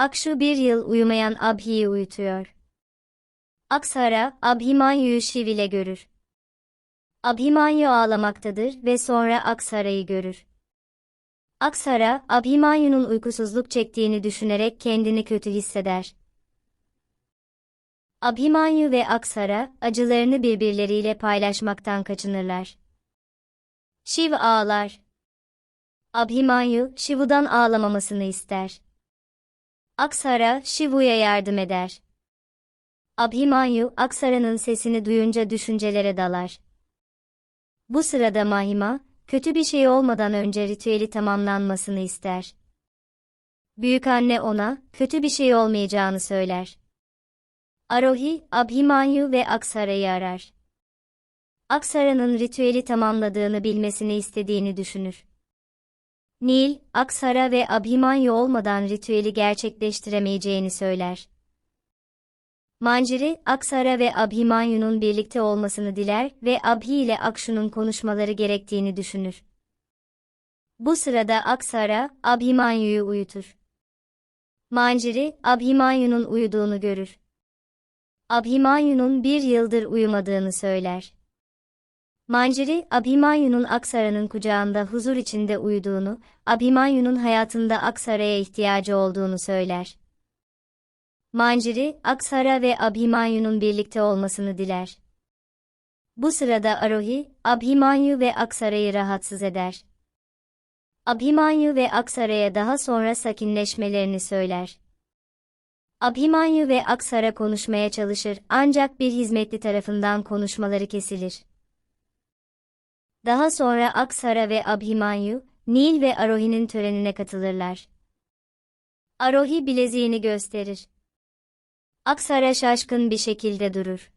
Akshu bir yıl uyumayan Abhi'yi uyutuyor. Aksara, Abhimanyu'yu Shiv ile görür. Abhimanyu ağlamaktadır ve sonra Aksara'yı görür. Aksara, Abhimanyu'nun uykusuzluk çektiğini düşünerek kendini kötü hisseder. Abhimanyu ve Aksara, acılarını birbirleriyle paylaşmaktan kaçınırlar. Shiv ağlar. Abhimanyu, Shivu'dan ağlamamasını ister. Aksara, Shivu'ya yardım eder. Abhimanyu, Aksara'nın sesini duyunca düşüncelere dalar. Bu sırada Mahima, kötü bir şey olmadan önce ritüeli tamamlanmasını ister. Büyükanne ona, kötü bir şey olmayacağını söyler. Arohi, Abhimanyu ve Aksara'yı arar. Aksara'nın ritüeli tamamladığını bilmesini istediğini düşünür. Nil, Aksara ve Abhimanyu olmadan ritüeli gerçekleştiremeyeceğini söyler. Manciri, Aksara ve Abhimanyu'nun birlikte olmasını diler ve Abhi ile Akshu'nun konuşmaları gerektiğini düşünür. Bu sırada Aksara, Abhimanyu'yu uyutur. Manciri, Abhimanyu'nun uyuduğunu görür. Abhimanyu'nun bir yıldır uyumadığını söyler. Manciri, Abhimanyu'nun Aksara'nın kucağında huzur içinde uyuduğunu, Abhimanyu'nun hayatında Aksara'ya ihtiyacı olduğunu söyler. Manciri, Aksara ve Abhimanyu'nun birlikte olmasını diler. Bu sırada Arohi, Abhimanyu ve Aksara'yı rahatsız eder. Abhimanyu ve Aksara'ya daha sonra sakinleşmelerini söyler. Abhimanyu ve Aksara konuşmaya çalışır ancak bir hizmetli tarafından konuşmaları kesilir. Daha sonra Aksara ve Abhimanyu, Nil ve Arohi'nin törenine katılırlar. Arohi bileziğini gösterir. Aksara şaşkın bir şekilde durur.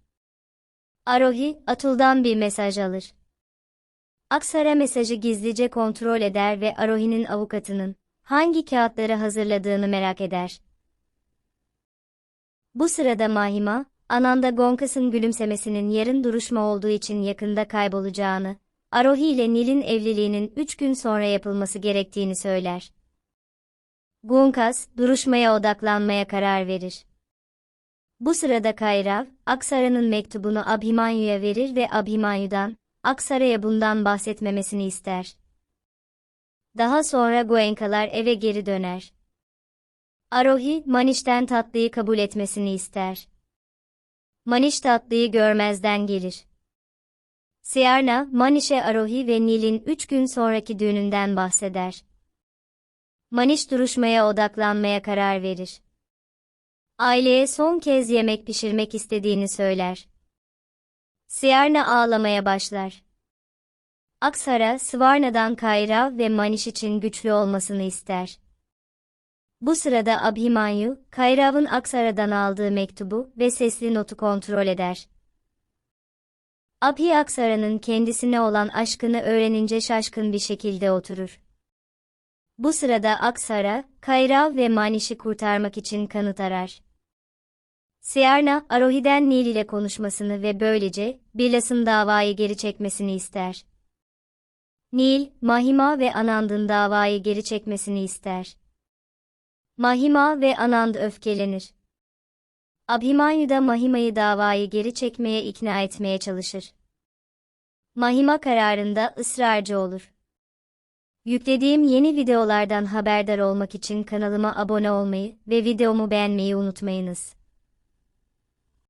Arohi, Atul'dan bir mesaj alır. Aksara mesajı gizlice kontrol eder ve Arohi'nin avukatının hangi kağıtları hazırladığını merak eder. Bu sırada Mahima, Ananda Gonkas'ın gülümsemesinin yarın duruşma olduğu için yakında kaybolacağını, Arohi ile Nil'in evliliğinin üç gün sonra yapılması gerektiğini söyler. Gonkas, duruşmaya odaklanmaya karar verir. Bu sırada Kayrav, Aksara'nın mektubunu Abhimanyu'ya verir ve Abhimanyu'dan, Aksara'ya bundan bahsetmemesini ister. Daha sonra Goenkalar eve geri döner. Arohi, Maniş'ten tatlıyı kabul etmesini ister. Maniş tatlıyı görmezden gelir. Siarna, Maniş'e Arohi ve Nil'in üç gün sonraki düğününden bahseder. Maniş duruşmaya odaklanmaya karar verir. Aileye son kez yemek pişirmek istediğini söyler. Siarna ağlamaya başlar. Aksara, Svarna'dan Kayra ve Maniş için güçlü olmasını ister. Bu sırada Abhimanyu, Kayrav'ın Aksara'dan aldığı mektubu ve sesli notu kontrol eder. Abhi Aksara'nın kendisine olan aşkını öğrenince şaşkın bir şekilde oturur. Bu sırada Aksara, Kayrav ve Maniş'i kurtarmak için kanıt arar. Siarna, Arohi'den Nil ile konuşmasını ve böylece, Bilas'ın davayı geri çekmesini ister. Nil, Mahima ve Anand'ın davayı geri çekmesini ister. Mahima ve Anand öfkelenir. Abhimanyu da Mahima'yı davayı geri çekmeye ikna etmeye çalışır. Mahima kararında ısrarcı olur. Yüklediğim yeni videolardan haberdar olmak için kanalıma abone olmayı ve videomu beğenmeyi unutmayınız.